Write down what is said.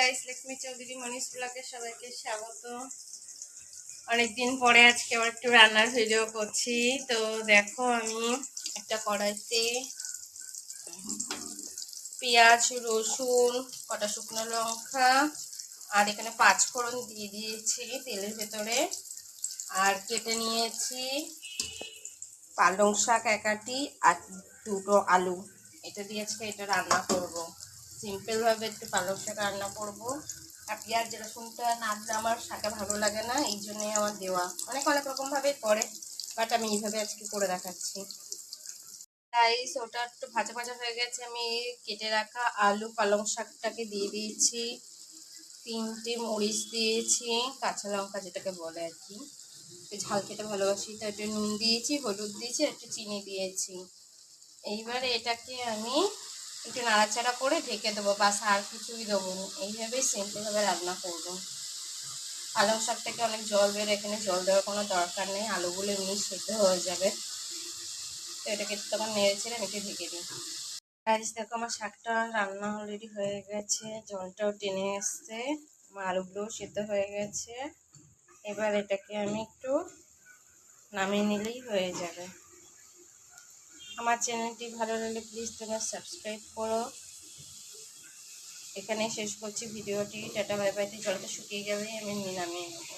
Guys Lakshmi Chowdhury মনীষ ব্লগে সবাইকে স্বাগত। অনেকদিন পরে আজকে আবার একটু রান্নার ভিডিও করছি। তো দেখো আমি একটা কড়াইতে পেঁয়াজ, রসুন, কটা শুকনো লঙ্কা, আর এখানে পাঁচ ফোড়ন দিয়ে দিয়েছি তেলের ভেতরে। আর কেটে নিয়েছি পালং শাক একাটি আর দুটো আলু। এটা দিয়ে আজকে এটা রান্না করব। সিম্পলভাবে একটু পালং শাক রান্না করব। আর পেঁয়াজ, রসুনটা না দিলে আমার শাকে ভালো লাগে না, এই জন্যই আমার দেওয়া। অনেক অনেক রকমভাবে করে বাট আমি এইভাবে আজকে করে দেখাচ্ছি। রাইস ওটা একটু ভাজা ভাজা হয়ে গেছে। আমি কেটে রাখা আলু পালং শাকটাকে দিয়ে দিয়েছি। তিনটে মরিচ দিয়েছি, কাঁচা লঙ্কা যেটাকে বলে আর কি। ঝাল খেতে ভালোবাসি তো একটু নুন দিয়েছি, হলুদ দিয়েছি একটু চিনি দিয়েছি। এইবারে এটাকে আমি একটু নাড়াচাড়া করে ঢেকে দেবো, বাস আর কিছুই দেবো না। এইভাবেই সিম্পলভাবে রান্না করব। পালং শাক থেকে অনেক জল বের, এখানে জল দেওয়ার কোনো দরকার নেই। আলুগুলো এমনি সেদ্ধ হয়ে যাবে। তো এটাকে তখন নেড়ে ছেড়ে আমি একটু ঢেকে দিই। গাইস দেখো আমার শাকটা রান্না অলরেডি হয়ে গেছে। জলটাও টেনে এসছে। আমার আলুগুলোও সেদ্ধ হয়ে গেছে। এবার এটাকে আমি একটু নামিয়ে নিলেই হয়ে যাবে। আমার চ্যানেলটি ভালো লাগলে প্লিজ তোমরা সাবস্ক্রাইব করো। এখানে শেষ করছি। ভিডিওটি টাটা বাই বাইতে জলটা শুকিয়ে গেলেই আমি নিয়ে নামিয়ে নেব